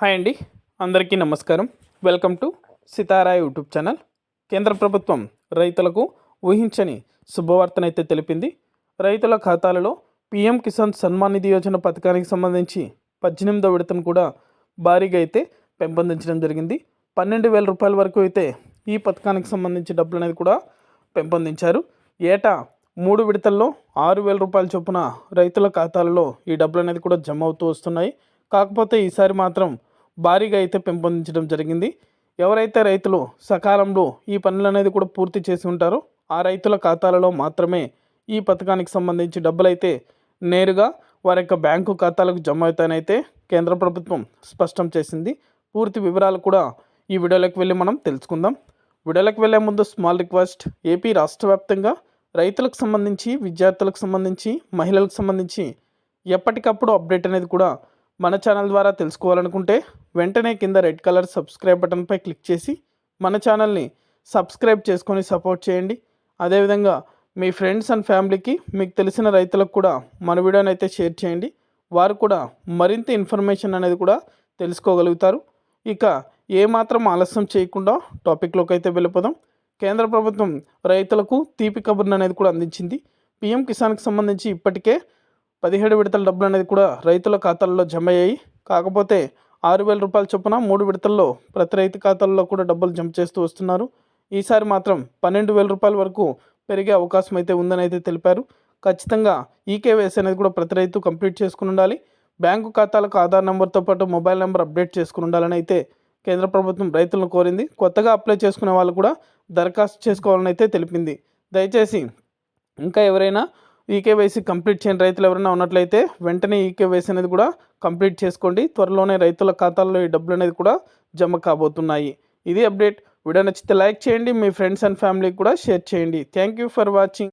Hi అండి. అందరికీ నమస్కారం. Welcome to Sitara YouTube channel. కేంద్ర ప్రభుత్వం రైతులకు ఊహించని శుభవార్తనైతే తెలిపింది. రైతుల ఖాతాలలో పీఎం కిసాన్ సన్మాన్ నిధి యోజన పథకానికి సంబంధించి పద్దెనిమిదో విడతను కూడా భారీగా అయితే పెంపొందించడం జరిగింది. పన్నెండు వేల రూపాయల వరకు అయితే ఈ పథకానికి సంబంధించి డబ్బులు అనేది కూడా పెంపొందించారు. ఏటా మూడు విడతల్లో ఆరు వేల రూపాయల చొప్పున రైతుల ఖాతాలలో ఈ డబ్బులు అనేది కూడా జమ అవుతూ వస్తున్నాయి. కాకపోతే ఈసారి మాత్రం భారీగా అయితే పెంపొందించడం జరిగింది. ఎవరైతే రైతులు సకాలంలో ఈ పనులు అనేది కూడా పూర్తి చేసి ఉంటారో ఆ రైతుల ఖాతాలలో మాత్రమే ఈ పథకానికి సంబంధించి డబ్బులు అయితే నేరుగా వారి యొక్క బ్యాంకు ఖాతాలకు జమ అవుతాయనైతే కేంద్ర ప్రభుత్వం స్పష్టం చేసింది. పూర్తి వివరాలు కూడా ఈ వీడియోలోకి వెళ్ళి మనం తెలుసుకుందాం. వీడియోలోకి వెళ్ళే ముందు స్మాల్ రిక్వెస్ట్ ఏపీ రాష్ట్ర వ్యాప్తంగా రైతులకు సంబంధించి విద్యార్థులకు సంబంధించి మహిళలకు సంబంధించి ఎప్పటికప్పుడు అప్డేట్ అనేది కూడా మన ఛానల్ ద్వారా తెలుసుకోవాలనుకుంటే వెంటనే కింద రెడ్ కలర్ సబ్స్క్రైబ్ బటన్పై క్లిక్ చేసి మన ఛానల్ని సబ్స్క్రైబ్ చేసుకొని సపోర్ట్ చేయండి. అదేవిధంగా మీ ఫ్రెండ్స్ అండ్ ఫ్యామిలీకి మీకు తెలిసిన రైతులకు కూడా మన వీడియోని అయితే షేర్ చేయండి. వారు కూడా మరింత ఇన్ఫర్మేషన్ అనేది కూడా తెలుసుకోగలుగుతారు. ఇక ఏమాత్రం ఆలస్యం చేయకుండా టాపిక్లోకి అయితే వెళ్ళిపోదాం. కేంద్ర ప్రభుత్వం రైతులకు తీపి కబుర్ను అనేది కూడా అందించింది. పీఎం కిసాన్కి సంబంధించి ఇప్పటికే పదిహేడు విడతల డబ్బులు అనేది కూడా రైతుల ఖాతాల్లో జమ అయ్యాయి. కాకపోతే ఆరు వేల రూపాయల చొప్పున మూడు విడతల్లో ప్రతి రైతు ఖాతాల్లో కూడా డబ్బులు జమ చేస్తూ వస్తున్నారు. ఈసారి మాత్రం పన్నెండు వేల రూపాయల వరకు పెరిగే అవకాశం అయితే ఉందని అయితే తెలిపారు. ఖచ్చితంగా ఈకేవైసీ అనేది కూడా ప్రతి రైతు కంప్లీట్ చేసుకుని ఉండాలి. బ్యాంకు ఖాతాలకు ఆధార్ నెంబర్తో పాటు మొబైల్ నెంబర్ అప్డేట్ చేసుకుని ఉండాలని అయితే కేంద్ర ప్రభుత్వం రైతులను కోరింది. కొత్తగా అప్లై చేసుకునే వాళ్ళు కూడా దరఖాస్తు చేసుకోవాలని అయితే తెలిపింది. దయచేసి ఇంకా ఎవరైనా ఈకేవైసీ కంప్లీట్ చేయని రైతులు ఎవరైనా ఉన్నట్లయితే వెంటనే ఈకేవైసీ అనేది కూడా కంప్లీట్ చేసుకోండి. త్వరలోనే రైతుల ఖాతాల్లో ఈ డబ్బులు అనేది కూడా జమ కాబోతున్నాయి. ఇది అప్డేట్. వీడియో నచ్చితే లైక్ చేయండి. మీ ఫ్రెండ్స్ అండ్ ఫ్యామిలీకి కూడా షేర్ చేయండి. Thank you for watching.